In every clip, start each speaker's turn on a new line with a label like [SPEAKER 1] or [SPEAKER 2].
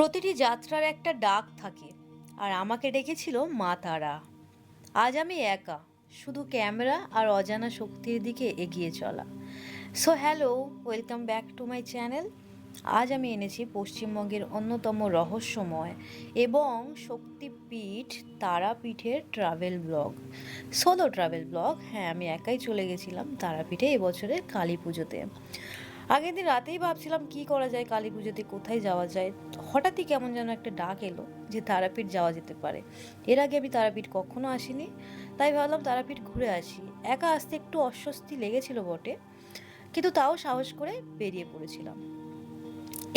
[SPEAKER 1] প্রতিটি যাত্রার একটা ডাক থাকে, আর আমাকে ডেকেছিল মা তারা। আজ আমি একা, শুধু ক্যামেরা আর অজানা শক্তির দিকে এগিয়ে চলা। So hello welcome back to my channel আজ আমি এনেছি পশ্চিমবঙ্গের অন্যতম রহস্যময় এবং শক্তিপীঠ তারাপীঠের travel blog solo travel blog হ্যাঁ আমি একাই চলে গেছিলাম তারাপীঠে এবছরে কালী পুজোতে। আগের দিন রাতেই ভাবছিলাম, কি করা যায়? কালী পুজোতে কোথায় যাওয়া যায়? হঠাৎই কেমন যেন একটা ডাক এলো যে তারাপীঠ যাওয়া যেতে পারে। এর আগে আমি তারাপীঠ কখনো আসিনি, তাই ভাবলাম তারাপীঠ ঘুরে আসি। একা আসতে একটু অস্বস্তি লেগেছিল বটে, কিন্তু তাও সাহস করে বেরিয়ে পড়েছিলাম।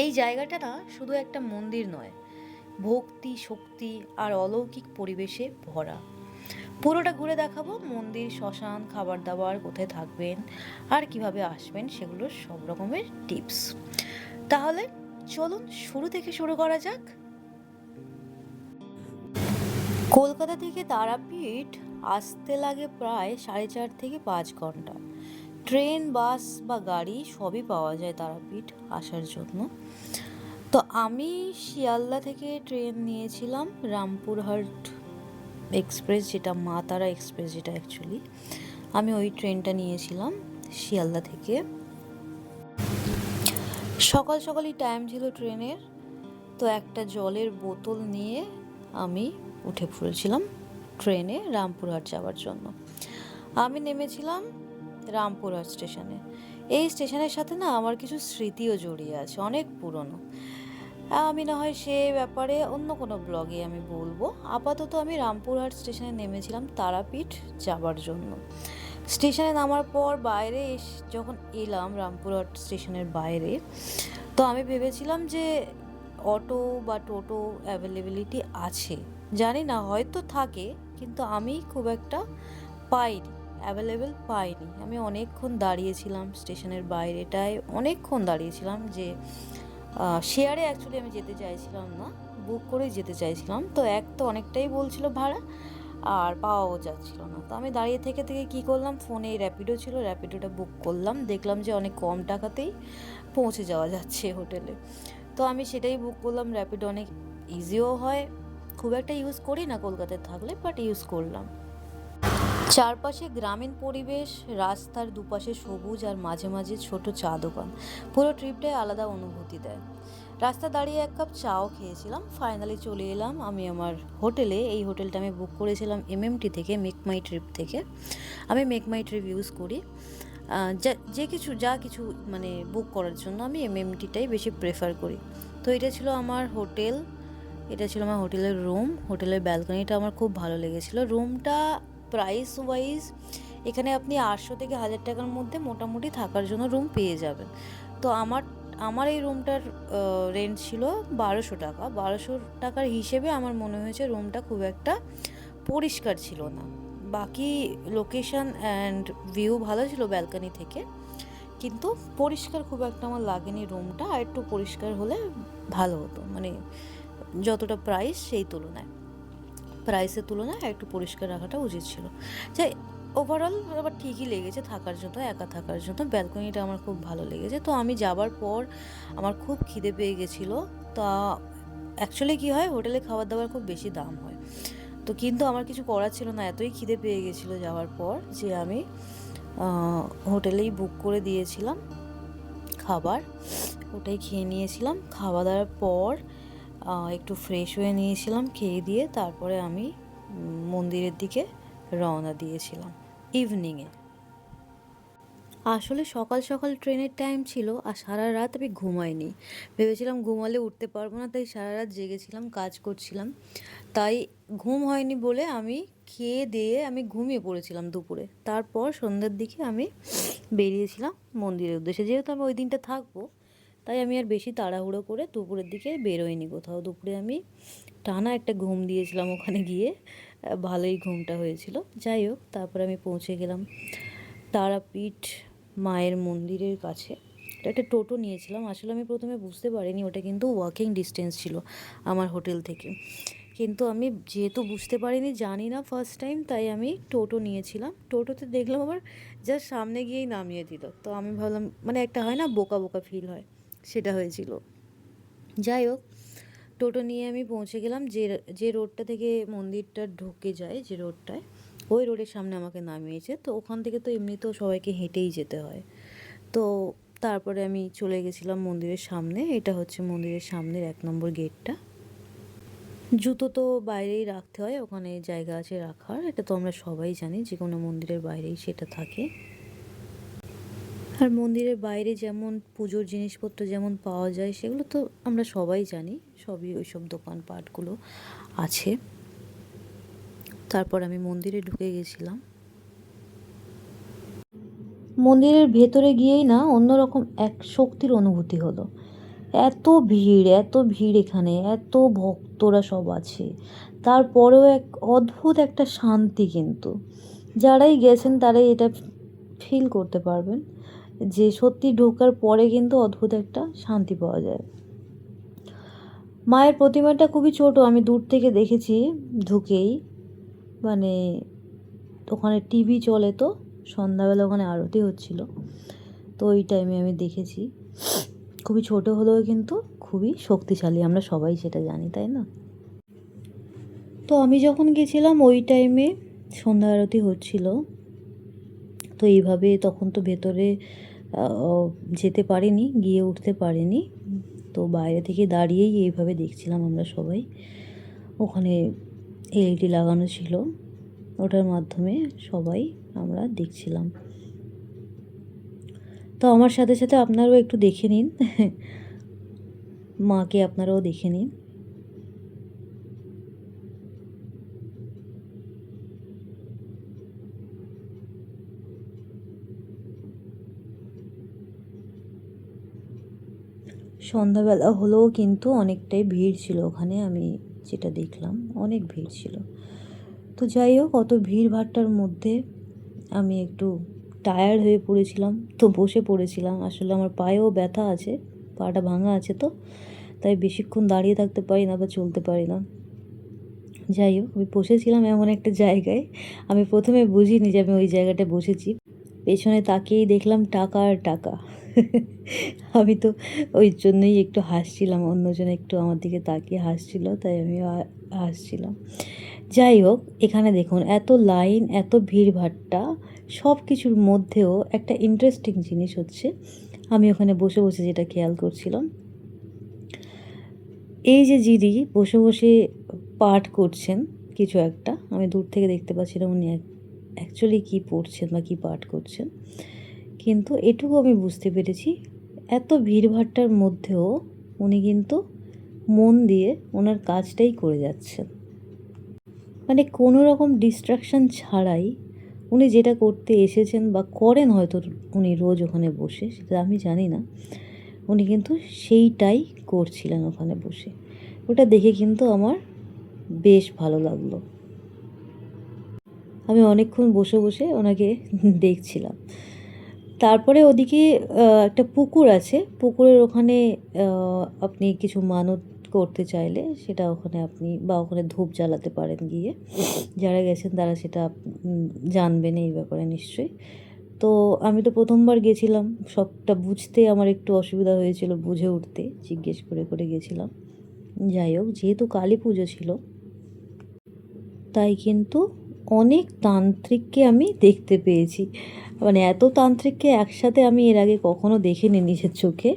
[SPEAKER 1] এই জায়গাটা না শুধু একটা মন্দির নয়, ভক্তি, শক্তি আর অলৌকিক পরিবেশে ভরা। পুরোটা ঘুরে দেখাবো। মন্দির, শ্মশান খাবার দাবার কোথায় থাকবেন, আর কীভাবে আসবেন, সেগুলো সব রকমের টিপস। তাহলে চলুন শুরু থেকে শুরু করা যাক। কলকাতা থেকে তারাপীঠ আসতে লাগে প্রায় সাড়ে চার থেকে পাঁচ ঘণ্টা। ট্রেন, বাস বা গাড়ি সবই পাওয়া যায় তারাপীঠ আসার জন্য। তো আমি শিয়ালদা থেকে ট্রেন নিয়েছিলাম রামপুরহাট এক্সপ্রেস যেটা মা তারা এক্সপ্রেস যেটা অ্যাকচুয়ালি আমি ওই ট্রেনটা নিয়েছিলাম শিয়ালদা থেকে। সকাল সকালই টাইম ছিল ট্রেনের, তো একটা জলের বোতল নিয়ে আমি উঠে পড়েছিলাম ট্রেনে রামপুরহাট যাওয়ার জন্য। আমি নেমেছিলাম রামপুরহাট স্টেশনে। এই স্টেশনের সাথে না আমার কিছু স্মৃতিও জড়িয়ে আছে, অনেক পুরনো। আমি না হয় সে ব্যাপারে অন্য কোনো ব্লগে আমি বলব। আপাতত আমি রামপুরহাট স্টেশনে নেমেছিলাম তারাপীঠ যাবার জন্য। স্টেশনে নামার পর বাইরে যখন এলাম রামপুরহাট স্টেশনের বাইরে, তো আমি ভেবেছিলাম যে অটো বা টোটো অ্যাভেলেবিলিটি আছে। জানি না, হয়তো থাকে, কিন্তু আমি খুব একটা পাইনি, অ্যাভেলেবেল পাইনি। আমি অনেকক্ষণ দাঁড়িয়েছিলাম স্টেশনের বাইরেটায়, অনেকক্ষণ দাঁড়িয়েছিলাম যে শেয়ারে অ্যাকচুয়ালি আমি যেতে চাইছিলাম না বুক করেই যেতে চাইছিলাম। তো এক তো অনেকটাই বলছিল ভাড়া, আর পাওয়াও যাচ্ছিল না। তো আমি দাঁড়িয়ে থেকে থেকে কি করলাম ফোনে র্যাপিডো ছিল র্যাপিডোটা বুক করলাম। দেখলাম যে অনেক কম টাকাতেই পৌঁছে যাওয়া যাচ্ছে হোটেলে তো আমি সেটাই বুক করলাম র্যাপিডো অনেক ইজিও হয়। খুব একটা ইউজ করি না কলকাতায় থাকলে বাট ইউজ করলাম। চারপাশে গ্রামীণ পরিবেশ, রাস্তার দুপাশে সবুজ আর মাঝে মাঝে ছোট চা দোকান। পুরো ট্রিপটাই আলাদা অনুভূতি দেয়। রাস্তা দাঁড়িয়ে এক কাপ চাও খেয়েছিলাম ফাইনালি চলে এলাম। আমি আমার হোটেলে, এই হোটেলটা আমি বুক করেছিলাম এমএমটি থেকে মেক মাই ট্রিপ থেকে। আমি মেক মাই ট্রিপ ইউজ করি। যা- যে কিছু, যা কিছু মানে বুক করার জন্য আমি এমএমটিটাই বেশি প্রেফার করি। তো এটা ছিল আমার হোটেল, এটা ছিল আমার হোটেলের রুম হোটেলের ব্যালকনিটা আমার খুব ভালো লেগেছিল। রুমটা প্রাইস ওয়াইজ এখানে আপনি আটশো থেকে হাজার টাকার মধ্যে মোটামুটি থাকার জন্য রুম পেয়ে যাবেন। তো আমার আমার এই রুমটার রেন্ট ছিল বারোশো টাকা। বারোশো টাকার হিসেবে আমার মনে হয়েছে রুমটা খুব একটা পরিষ্কার ছিল না। বাকি লোকেশন অ্যান্ড ভিউ ভালো ছিল ব্যালকনি থেকে, কিন্তু পরিষ্কার খুব একটা আমার লাগেনি রুমটা আর একটু পরিষ্কার হলে ভালো হতো। মানে যতটা প্রাইস সেই তুলনায়। প্রাইসের তুলনায় একটু পরিষ্কার রাখাটা উচিত ছিল। যাই ওভারঅল আবার ঠিকই লেগেছে থাকার জন্য, একা থাকার জন্য। ব্যালকনিটা আমার খুব ভালো লেগেছে। তো আমি যাবার পর আমার খুব খিদে পেয়ে গেছিল। তা অ্যাকচুয়ালি কী হয়, হোটেলে খাবার দাবার খুব বেশি দাম হয়। তো কিন্তু আমার কিছু করার ছিল না, এতই খিদে পেয়ে গেছিল যাওয়ার পর যে আমি হোটেলেই বুক করে দিয়েছিলাম খাবার। ওটাই খেয়ে নিয়েছিলাম। খাওয়া দাওয়ার পর একটু ফ্রেশ হয়ে নিয়েছিলাম, খেয়ে দিয়ে তারপরে আমি মন্দিরের দিকে রওনা দিয়েছিলাম ইভিনিংয়ে আসলে সকাল সকাল ট্রেনের টাইম ছিল আর সারা রাত আমি ঘুমাইনি। ভেবেছিলাম ঘুমালে উঠতে পারব না, তাই সারা রাত জেগেছিলাম, কাজ করছিলাম। তাই ঘুম হয়নি বলে আমি খেয়ে দিয়ে আমি ঘুমিয়ে পড়েছিলাম দুপুরে। তারপর সন্ধ্যার দিকে আমি বেরিয়েছিলাম মন্দিরের উদ্দেশ্যে। যেহেতু আমি ওই দিনটা থাকব তাই আমি আর বেশি তাড়াহুড়ো করে দুপুরের দিকে বেরোইনি কোথাও। দুপুরে আমি টানা একটা ঘুম দিয়েছিলাম ওখানে গিয়ে। ভালোই ঘুমটা হয়েছিল। যাই হোক, তারপরে আমি পৌঁছে গেলাম তারাপীঠ মায়ের মন্দিরের কাছে। একটা টোটো নিয়েছিলাম। আসলে আমি প্রথমে বুঝতে পারিনি, ওটা কিন্তু ওয়াকিং ডিস্টেন্স ছিল আমার হোটেল থেকে। কিন্তু আমি যেহেতু বুঝতে পারিনি, জানি না ফার্স্ট টাইম তাই আমি টোটো নিয়েছিলাম। টোটোতে দেখলাম আবার জাস্ট সামনে গিয়েই নামিয়ে দিল। তো আমি ভাবলাম মানে একটা হয় না, বোকা বোকা ফিল হয়। সেটা হয়েছিল। যাই হোক, টোটো নিয়ে আমি পৌঁছে গেলাম যে যে রোডটা থেকে মন্দিরটা ঢুকে যায়, যে রোডটায়, ওই রোডের সামনে আমাকে নামিয়েছে। তো ওখান থেকে তো এমনিতেও সবাইকে হেঁটেই যেতে হয়। তো তারপরে আমি চলে গেছিলাম মন্দিরের সামনে। এটা হচ্ছে মন্দিরের সামনের এক নম্বর গেটটা। জুতো তো বাইরেই রাখতে হয়, ওখানে জায়গা আছে রাখার। এটা তো আমরা সবাই জানি যে কোনো মন্দিরের বাইরেই সেটা থাকে। আর মন্দিরের বাইরে যেমন পুজোর জিনিসপত্র যেমন পাওয়া যায়, সেগুলো তো আমরা সবাই জানি, সবই ওইসব দোকানপাটগুলো আছে। তারপর আমি মন্দিরে ঢুকে গেছিলাম। মন্দিরের ভেতরে গিয়েই না অন্যরকম এক শক্তির অনুভূতি হলো। এত ভিড় এত ভিড় এখানে, এত ভক্তরা সব আছে। তারপরেও এক অদ্ভুত একটা শান্তি কিন্তু। যারাই গেছেন তারাই এটা ফিল করতে পারবেন। যে সত্যি ঢোকার পরে কিন্তু অদ্ভুত একটা শান্তি পাওয়া যায়। মায়ের প্রতিমাটা খুবই ছোট, আমি দূর থেকে দেখেছি ঢুকেই। মানে ওখানে টিভি চলে তো, সন্ধ্যাবেলা ওখানে আরতি হচ্ছিল। তো ওই টাইমে আমি দেখেছি। খুবই ছোট হলেও কিন্তু খুবই শক্তিশালী, আমরা সবাই সেটা জানি, তাই না? তো আমি যখন গেছিলাম, ওই টাইমে সন্ধ্যা আরতি হচ্ছিল। তো এইভাবে তখন তো ভেতরে যেতে পারিনি, গিয়ে উঠতে পারিনি। তো বাইরে থেকে দাঁড়িয়েই এইভাবে দেখছিলাম আমরা সবাই। ওখানে এলইডি লাগানো ছিল। ওটার মাধ্যমে সবাই আমরা দেখছিলাম। তো আমার সাথে সাথে আপনারাও একটু দেখে নিন। মাকে আপনারাও দেখে নিন। সন্ধ্যাবেলা হলেও কিন্তু অনেকটাই ভিড় ছিল ওখানে, আমি যেটা দেখলাম, অনেক ভিড় ছিল। তো যাই হোক, অত ভিড় ভাট্টার মধ্যে আমি একটু টায়ার্ড হয়ে পড়েছিলাম, তো বসে পড়েছিলাম। আসলে আমার পায়েও ব্যথা আছে, পাটা ভাঙা আছে তো, তাই বেশিক্ষণ দাঁড়িয়ে থাকতে পারি না বা চলতে পারি না। যাই হোক, আমি বসেছিলাম এমন একটা জায়গায়, আমি প্রথমে বুঝিনি যে আমি ওই জায়গাটায় বসেছি। পেছনে তাকিয়েই দেখলাম টাকা আর টাকা। আমি তো ওই জন্যই একটু হাসছিলাম, অন্যজন একটু আমার দিকে তাকিয়ে হাসছিল, তাই আমি হাসছিলাম। যাই হোক, এখানে দেখুন, এত লাইন, এত ভিড়ভাট্টা সব কিছুর মধ্যেও একটা ইন্টারেস্টিং জিনিস হচ্ছে। আমি ওখানে বসে বসে যেটা খেয়াল করছিলাম, এই যে যিনি বসে বসে পাঠ করছেন, কিছু একটা, আমি দূর থেকে দেখতে পাচ্ছিলাম উনি অ্যাকচুয়ালি কী পড়ছেন বা কী পাঠ করছেন? কিন্তু এটুকু আমি বুঝতে পেরেছি, এত ভিড়ভাট্টার মধ্যেও উনি কিন্তু মন দিয়ে ওনার কাজটাই করে যাচ্ছেন। মানে কোনো রকম ডিস্ট্রাকশান ছাড়াই উনি যেটা করতে এসেছেন বা করেন হয়তো উনি রোজ ওখানে বসে, সেটা আমি জানি না। উনি কিন্তু সেইটাই করছিলেন ওখানে বসে। ওটা দেখে কিন্তু আমার বেশ ভালো লাগল। আমি অনেকক্ষণ বসে বসে ওনাকে দেখছিলাম। তারপরে ওদিকে একটা পুকুর আছে। পুকুরের ওখানে আপনি কিছু মানত করতে চাইলে সেটা ওখানে আপনি বা ওখানে ধূপ জ্বালাতে পারেন গিয়ে। যারা গেছেন তারা সেটা জানবেন এই ব্যাপারে নিশ্চয়ই। তো আমি তো প্রথমবার গেছিলাম। সবটা বুঝতে আমার একটু অসুবিধা হয়েছিল বুঝে উঠতে, জিজ্ঞেস করে করে গেছিলাম। যাই হোক, যেহেতু কালী পুজো ছিল, তাই কিন্তু অনেক তান্ত্রিককে আমি দেখতে পেয়েছি। মানে এত তান্ত্রিককে একসাথে আমি এর আগে কখনো দেখিনি নিজের চোখে।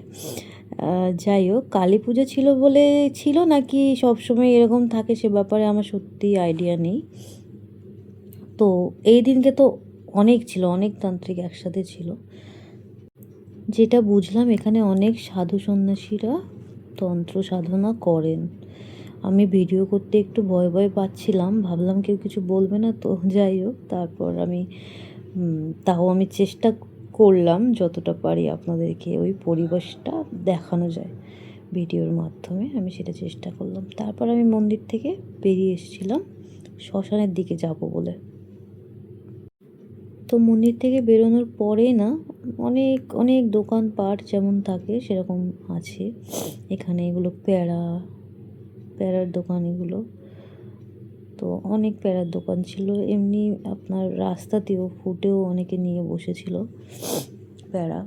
[SPEAKER 1] যাই হোক, কালী পুজো ছিল বলে ছিল নাকি সবসময় এরকম থাকে সে ব্যাপারে আমার সত্যি আইডিয়া নেই। তো এই দিনকে তো অনেক ছিল, অনেক তান্ত্রিক একসাথে ছিল। যেটা বুঝলাম এখানে অনেক সাধু সন্ন্যাসীরা তন্ত্র সাধনা করেন। আমি ভিডিও করতে একটু ভয় ভয় পাচ্ছিলাম, ভাবলাম কেউ কিছু বলবে না তো, যাই হোক, তারপর আমি তাও আমি চেষ্টা করলাম যতটা পারি আপনাদেরকে ওই পরিবেশটা দেখানো যায় ভিডিওর মাধ্যমে, আমি সেটা চেষ্টা করলাম। তারপর আমি মন্দির থেকে বেরিয়ে এসেছিলাম, শ্মশানের দিকে যাব বলে। তো মন্দির থেকে বেরোনোর পরে না, অনেক অনেক দোকানপাট যেমন থাকে সেরকম আছে। এখানে এগুলো প্যাড়া প্যাড়ার দোকান এগুলো। তো অনেক প্যারার দোকান ছিল। এমনি আপনার রাস্তাতেও, ফুটেও অনেকে নিয়ে বসেছিল প্যারা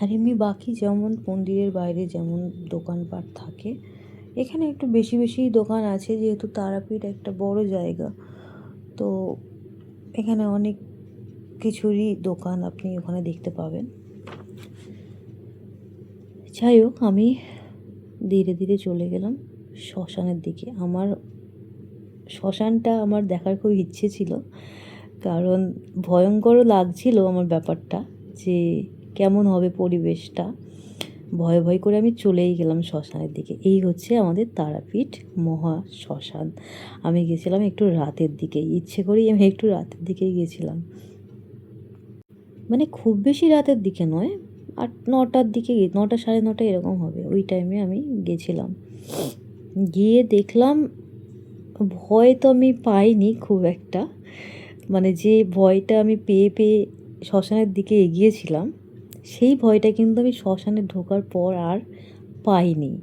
[SPEAKER 1] আর এমনি বাকি যেমন মন্দিরের বাইরে যেমন দোকানপাট থাকে, এখানে একটু বেশি বেশিই দোকান আছে, যেহেতু তারাপীঠ একটা বড় জায়গা। তো এখানে অনেক কিছুরই দোকান আপনি ওখানে দেখতে পাবেন। যাই হোক, আমি ধীরে ধীরে চলে গেলাম শ্মশানের দিকে। আমার শ্মশানটা আমার দেখার খুব ইচ্ছে ছিল, কারণ ভয়ঙ্করও লাগছিল আমার ব্যাপারটা যে কেমন হবে পরিবেশটা। ভয় ভয় করে আমি চলেই গেলাম শ্মশানের দিকে। এই হচ্ছে আমাদের তারাপীঠ মহা শ্মশান। আমি গেছিলাম একটু রাতের দিকে। ইচ্ছে করেই আমি একটু রাতের দিকেই গেছিলাম। মানে খুব বেশি রাতের দিকে নয় আট নটার দিকে নটা সাড়ে নটা এরকম হবে। ওই টাইমে আমি গেছিলাম। গিয়ে দেখলাম, ভয় তো আমি পাইনি খুব একটা। মানে যে ভয়টা আমি পেয়ে পেয়ে শ্মশানের দিকে এগিয়েছিলাম, সেই ভয়টা কিন্তু আমি শ্মশানে ঢোকার পর আর পাইনি।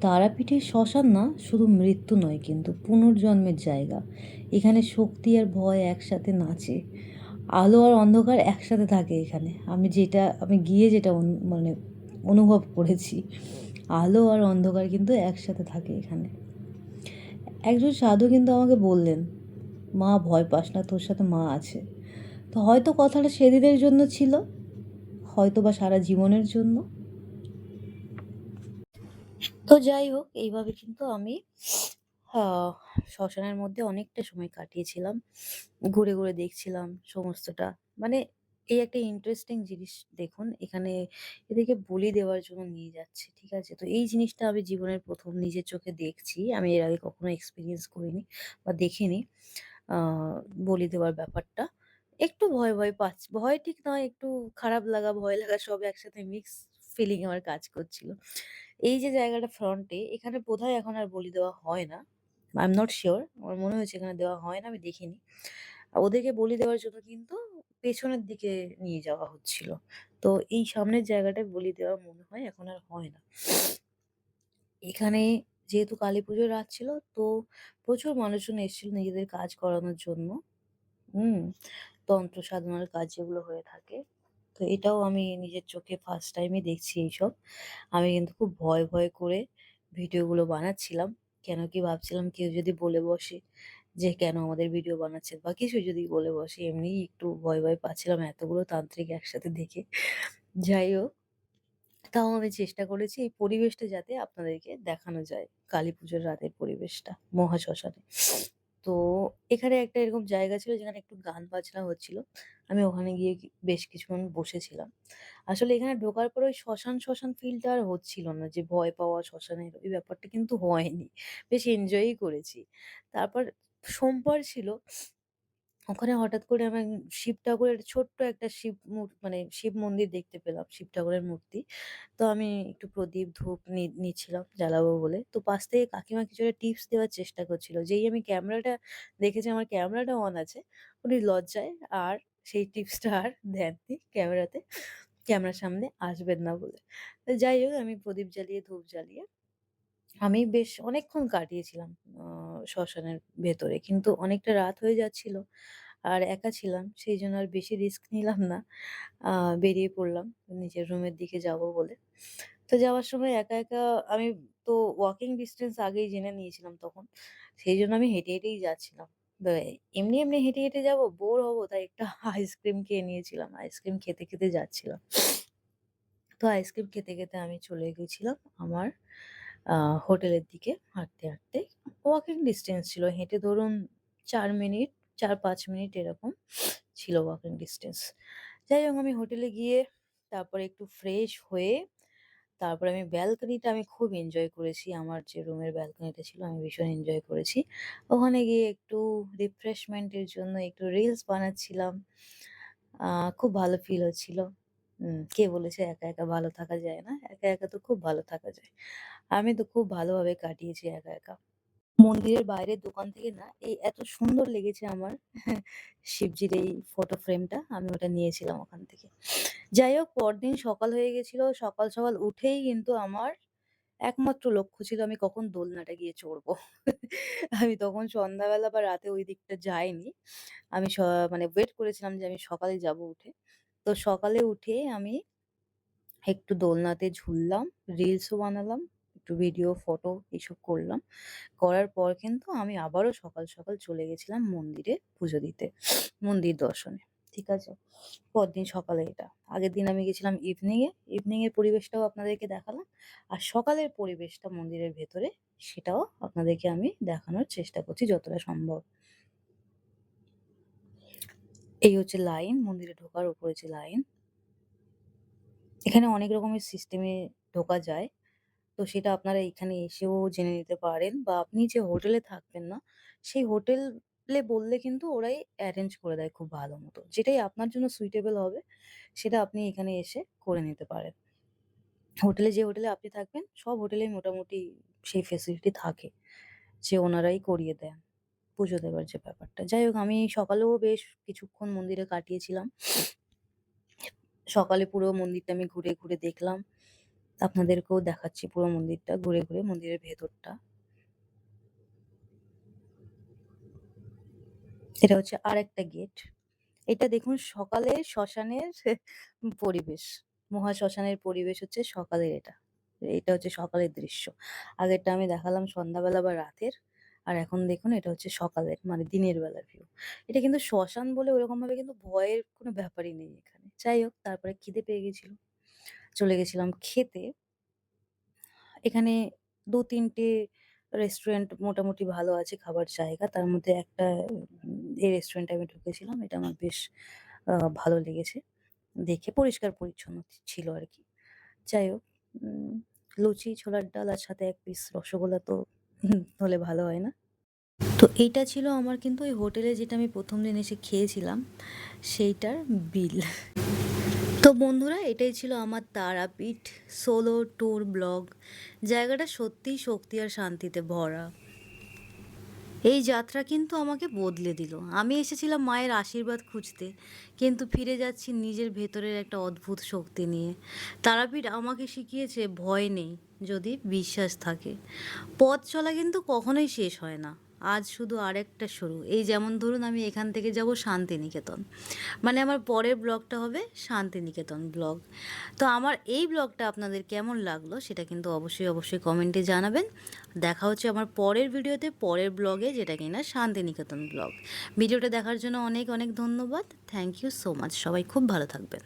[SPEAKER 1] তারাপীঠের শ্মশান না, শুধু মৃত্যু নয় কিন্তু পুনর্জন্মের জায়গা। এখানে শক্তি আর ভয় একসাথে নাচে। আলো আর অন্ধকার একসাথে থাকে এখানে। আমি যেটা, আমি গিয়ে যেটা মানে অনুভব করেছি, আলো আর অন্ধকার কিন্তু একসাথে থাকে এখানে। একজন সাধু কিন্তু আমাকে বললেন, মা, ভয় পাস না, তোর সাথে মা আছে। তো হয়তো কথাটা সেদিনের জন্য ছিল হয়তো বা সারা জীবনের জন্য। তো যাই হোক, এইভাবে কিন্তু আমি শ্মশানের মধ্যে অনেকটা সময় কাটিয়েছিলাম। ঘুরে ঘুরে দেখছিলাম সমস্তটা। মানে এই একটা ইন্টারেস্টিং জিনিস দেখুন, এখানে এদেরকে বলি দেওয়ার জন্য নিয়ে যাচ্ছে, ঠিক আছে? তো এই জিনিসটা আমি জীবনের প্রথম নিজের চোখে দেখছি। আমি এর আগে কখনো এক্সপিরিয়েন্স করিনি বা দেখিনি বলি দেওয়ার ব্যাপারটা। একটু ভয় ভয় পাচ্ছি। ভয় ঠিক নয়, একটু খারাপ লাগা, ভয় লাগা সব একসাথে মিক্স ফিলিং আমার কাজ করছিল। এই যে জায়গাটা ফ্রন্টে এখানে বোধহয় এখন আর বলি দেওয়া হয় না। আই এম নট শিওর আমার মনে হয়েছে এখানে দেওয়া হয় না, আমি দেখিনি। ওদেরকে বলি দেওয়ার জন্য কিন্তু পেছনের দিকে নিয়ে যাওয়া হচ্ছিল। তো এই সামনের জায়গাটায় বলি দেওয়া মনে হয় এখন আর হয় না। এখানে যেহেতু কালী পুজোর রাত ছিল, তো প্রচুর মানুষজন এসেছিল নিজেদের কাজ করানোর জন্য। হুম, তন্ত্র সাধনার কাজ যেগুলো হয়ে থাকে। তো এটাও আমি নিজের চোখে ফার্স্ট টাইমই দেখছি এইসব। আমি কিন্তু খুব ভয় ভয় করে ভিডিওগুলো বানাচ্ছিলাম। কেন কি ভাবছিলাম কেউ যদি বলে বসে যে, কেন আমাদের ভিডিও বানাচ্ছেন? বা কিছু যদি বলে বসে, এমনি একটু ভয় ভয় পাচ্ছিলাম এতগুলো তান্ত্রিক একসাথে দেখে। যাই হোক, তাও আমি চেষ্টা করেছি এই পরিবেশটা যাতে আপনাদেরকে দেখানো যায়, কালী পুজোর রাতের পরিবেশটা মহাশ্মশানে। তো এখানে একটা এরকম জায়গা ছিল যেখানে একটু গান বাজনা হচ্ছিল। আমি ওখানে গিয়ে বেশ কিছুক্ষণ বসেছিলাম। আসলে এখানে ঢোকার পর ওই শ্মশান শ্মশান ফিলটা আর হচ্ছিল না যে ভয় পাওয়া শ্মশানের ওই ব্যাপারটা কিন্তু হয়নি। বেশ এনজয়ই করেছি। তারপর সোমবার ছিল। ওখানে হঠাৎ করে আমি শিব ঠাকুরের ছোট্ট একটা শিব মানে শিব মন্দির দেখতে পেলাম শিব ঠাকুরের মূর্তি। তো আমি একটু প্রদীপ, ধূপ নিচ্ছিলাম জ্বালাবো বলে। তো পাশ থেকে কাকিমা কিছু একটা টিপস দেওয়ার চেষ্টা করছিল। যেই আমি ক্যামেরাটা দেখেছি আমার ক্যামেরাটা অন আছে, উনি লজ্জায় আর সেই টিপসটা আর দেননি ক্যামেরাতে। ক্যামেরার সামনে আসবেন না বলে। যাই হোক আমি প্রদীপ জ্বালিয়ে, ধূপ জ্বালিয়ে আমি বেশ অনেকক্ষণ কাটিয়েছিলাম শ্মশানের ভেতরে। কিন্তু অনেকটা রাত হয়ে যাচ্ছিল। আর একা ছিলাম। সেইজন্য আর বেশি রিস্ক নিলাম না। বেরিয়ে পড়লাম নিজের রুমের দিকে যাব বলে। তো যাওয়ার সময় একা, একা আমি তো ওয়াকিং ডিসট্যান্স আগেই জেনে নিয়েছিলাম তখন। সেইজন্য আমি হেঁটে, হেঁটেই যাচ্ছিলাম। এমনি, এমনি হেঁটে, হেঁটে যাব, বোর হব তাই একটা আইসক্রিম খেয়ে নিয়েছিলাম। আইসক্রিম খেতে, খেতে যাচ্ছিলাম। তো আইসক্রিম খেতে, খেতে আমি চলে গেছিলাম আমার হোটেলের দিকে হাঁটতে, হাঁটতে। ওয়াকিং ডিস্টেন্স ছিল। হেঁটে ধরুন চার মিনিট, ৪-৫ মিনিট এরকম ছিল ওয়াকিং ডিসট্যান্স। যাই হোক আমি হোটেলে গিয়ে তারপরে একটু ফ্রেশ হয়ে তারপরে আমি ব্যালকনিটা আমি খুব এনজয় করেছি। আমার যে রুমের ব্যালকনিটা ছিল আমি ভীষণ এনজয় করেছি। ওখানে গিয়ে একটু রিফ্রেশমেন্টের জন্য একটু রিলস বানাচ্ছিলাম। খুব ভালো ফিল হচ্ছিল। কে বলেছে একা, একা ভালো থাকা যায় না? একা, একা তো খুব ভালো থাকা যায়। আমি তো খুব ভালোভাবে কাটিয়েছি একা, একা। মন্দিরের বাইরের দোকান থেকে না এই এত সুন্দর লেগেছে আমার শিবজির এই ফটো ফ্রেমটা আমি ওটা নিয়েছিলাম ওখান থেকে। যাই হোক পরদিন সকাল হয়ে গেছিল। সকাল, সকাল উঠেই কিন্তু আমার একমাত্র লক্ষ্য ছিল আমি কখন দোলনাটা গিয়ে চড়বো। আমি তখন সন্ধ্যাবেলা বা রাতে ওই দিকটা যাইনি। আমি মানে ওয়েট করেছিলাম যে আমি সকালে যাব উঠে। তো সকালে উঠে আমি একটু দোলনাতে ঝুললাম, রিলসও বানালাম, একটু ভিডিও, ফটো এইসব করলাম। করার পর কিন্তু আমি আবারও সকাল, সকাল চলে গেছিলাম মন্দিরে পুজো দিতে, মন্দির দর্শনে। ঠিক আছে? পরদিন সকালে এটা। আগের দিন আমি গেছিলাম ইভনিং এ। ইভনিং পরিবেশটাও আপনাদেরকে দেখালাম। আর সকালের পরিবেশটা মন্দিরের ভেতরে সেটাও আপনাদেরকে আমি দেখানোর চেষ্টা করছি যতটা সম্ভব। এই হচ্ছে লাইন, মন্দিরে ঢোকার উপরে যে লাইন। এখানে অনেক রকমের সিস্টেমে ঢোকা যায়। তো সেটা আপনারা এখানে এসেও জেনে নিতে পারেন বা আপনি যে হোটেলে থাকবেন না, সেই হোটেলে বললে কিন্তু ওরাই অ্যারেঞ্জ করে দেয় খুব ভালো মতো। যেটাই আপনার জন্য সুইটেবল হবে সেটা আপনি এখানে এসে করে নিতে পারেন। হোটেলে যে হোটেলে আপনি থাকবেন সব হোটেলেই মোটামুটি সেই ফেসিলিটি থাকে যে ওনারাই করিয়ে দেন পুজো দেবার যে ব্যাপারটা। যাই হোক আমি সকালেও বেশ কিছুক্ষণ মন্দিরে কাটিয়েছিলাম। সকালে পুরো মন্দিরটা আমি ঘুরে, ঘুরে দেখলাম। আপনাদেরকেও দেখাচ্ছি পুরো মন্দিরটা ঘুরে, ঘুরে মন্দিরের ভেতরটা। এটা হচ্ছে আর একটা গেট। এটা দেখুন সকালে শ্মশানের পরিবেশ। মহাশ্মশানের পরিবেশ হচ্ছে সকালের এটা। এটা হচ্ছে সকালের দৃশ্য। আগেরটা আমি দেখালাম সন্ধ্যাবেলা বা রাতের। আর এখন দেখুন এটা হচ্ছে সকালের মানে দিনের বেলার ভিউ। এটা কিন্তু শ্মশান বলে ওরকমভাবে কিন্তু ভয়ের কোনো ব্যাপারই নেই এখানে। যাই হোক তারপরে খিদে পেয়ে গেছিল। চলে গেছিলাম খেতে। এখানে দু তিনটে রেস্টুরেন্ট মোটামুটি ভালো আছে খাবার জায়গা। তার মধ্যে একটা এই রেস্টুরেন্টে আমি ঢুকেছিলাম। এটা আমার বেশ ভালো লেগেছে। দেখে পরিষ্কার-পরিচ্ছন্ন ছিল আর কি যাই হোক লুচি, ছোলার ডাল আর সাথে এক পিস রসগোল্লা তো হলে ভালো হয় না? তো এইটা ছিল আমার কিন্তু ওই হোটেলে যেটা আমি প্রথম দিন এসে খেয়েছিলাম সেইটার বিল। তো বন্ধুরা, এটাই ছিল আমার তারাপীঠ সোলো ট্যুর ব্লগ। জায়গাটা সত্যিই শক্তি আর শান্তিতে ভরা। এই যাত্রা কিন্তু আমাকে বদলে দিল। আমি এসেছিলাম মায়ের আশীর্বাদ খুঁজতে। কিন্তু ফিরে যাচ্ছি নিজের ভেতরের একটা অদ্ভুত শক্তি নিয়ে। তারাপীঠ আমাকে শিখিয়েছে, ভয় নেই যদি বিশ্বাস থাকে। পথ চলা কিন্তু কখনোই শেষ হয় না। আজ শুধু আরেকটা শুরু। এই যেমন ধরুন আমি এখান থেকে যাব শান্তিনিকেতন। মানে আমার পরের ব্লগটা হবে শান্তিনিকেতন ব্লগ। তো আমার এই ব্লগটা আপনাদের কেমন লাগল সেটা কিন্তু অবশ্যই, অবশ্যই কমেন্টে জানাবেন। দেখা হচ্ছে আমার পরের ভিডিওতে পরের ব্লগে যেটা কিনা শান্তিনিকেতন ব্লগ। ভিডিওটা দেখার জন্য অনেক, অনেক ধন্যবাদ। Thank you so much. সবাই খুব ভালো থাকবেন।